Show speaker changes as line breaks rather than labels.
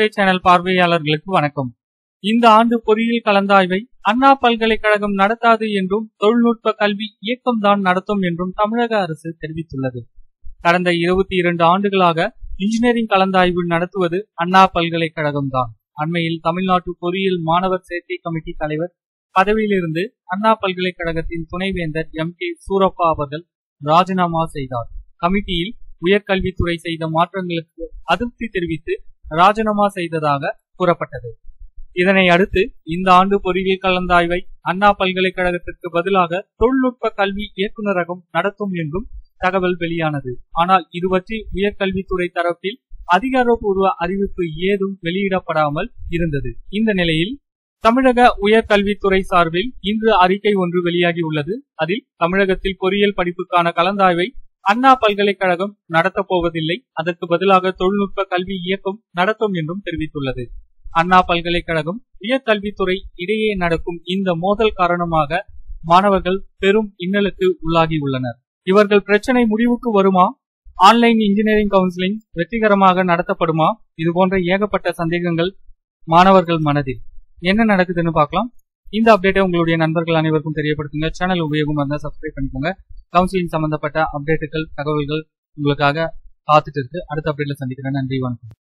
Today channel பார்வையாளர்களுக்கு வணக்கம். இந்த ஆண்டு பொறியியல் கலந்தாய்வை அண்ணா பல்கலைக்கழகம் நடத்தாது என்றும் தொழில்நுட்ப கல்வி இயக்கம்தான் நடத்தும் என்றும் தமிழக அரசு தெரிவித்துள்ளது. கடந்த இருபத்தி இரண்டு ஆண்டுகளாக இன்ஜினியரிங் கலந்தாய்வு நடத்துவது அண்ணா பல்கலைக்கழகம் தான் அண்மையில் தமிழ்நாட்டு பொறியியல் மாணவர் சேர்க்கை கமிட்டி தலைவர் பதவியிலிருந்து அண்ணா பல்கலைக்கழகத்தின் துணைவேந்தர் எம். கே. சூரப்பா அவர்கள் ராஜினாமா செய்தார். கமிட்டியில் உயர்கல்வித்துறை செய்த மாற்றங்களுக்கு அதிருப்தி தெரிவித்து ராஜினாமா செய்ததாக கூறப்பட்டது. இதனை அடுத்து இந்த ஆண்டு பொறியியல் கலந்தாய்வை அண்ணா பல்கலைக்கழகத்திற்கு பதிலாக தொழில்நுட்ப கல்வி இயக்குநரகம் நடத்தும் என்றும் தகவல் வெளியானது. ஆனால் இது பற்றி உயர்கல்வித்துறை தரப்பில் அதிகாரப்பூர்வ அறிவிப்பு ஏதும் வெளியிடப்படாமல் இருந்தது. இந்த நிலையில் தமிழக உயர்கல்வித்துறை சார்பில் இன்று அறிக்கை ஒன்று வெளியாகியுள்ளது. அதில் தமிழகத்தில் பொறியியல் படிப்புக்கான கலந்தாய்வை அண்ணா பல்கலைக்கழகம் நடத்தப் போவதில்லை. அதற்கு பதிலாக தொழில்நுட்ப கல்வி இயக்கம் நடத்தும் என்றும் தெரிவித்துள்ளது. அண்ணா பல்கலைக்கழகம் உயர்கல்வித்துறை இடையே நடக்கும் இந்த மோதல் காரணமாக மாணவர்கள் பெரும் இன்னலுக்கு உள்ளாகியுள்ளனர் இவர்கள் பிரச்சனை முடிவுக்கு வருமா? ஆன்லைன் இன்ஜினியரிங் கவுன்சிலிங் வெற்றிகரமாக நடத்தப்படுமா? இது போன்ற ஏகப்பட்ட சந்தேகங்கள் மாணவர்கள் மனதில். என்ன நடக்குதுன்னு பார்க்கலாம். இந்த அப்டேட்டை உங்களுடைய நண்பர்கள் அனைவருக்கும் தெரியப்படுத்துங்க. சேனல் உபயோகமாக இருந்தால் சப்ஸ்கிரைப் பண்ணிக்கோங்க. கவுன்சிலிங் சம்பந்தப்பட்ட அப்டேட்டுகள் தகவல்கள் உங்களுக்காக காத்துட்டு இருக்கு. அடுத்த அப்டேட்ல சந்திக்கிறேன். நன்றி வணக்கம்.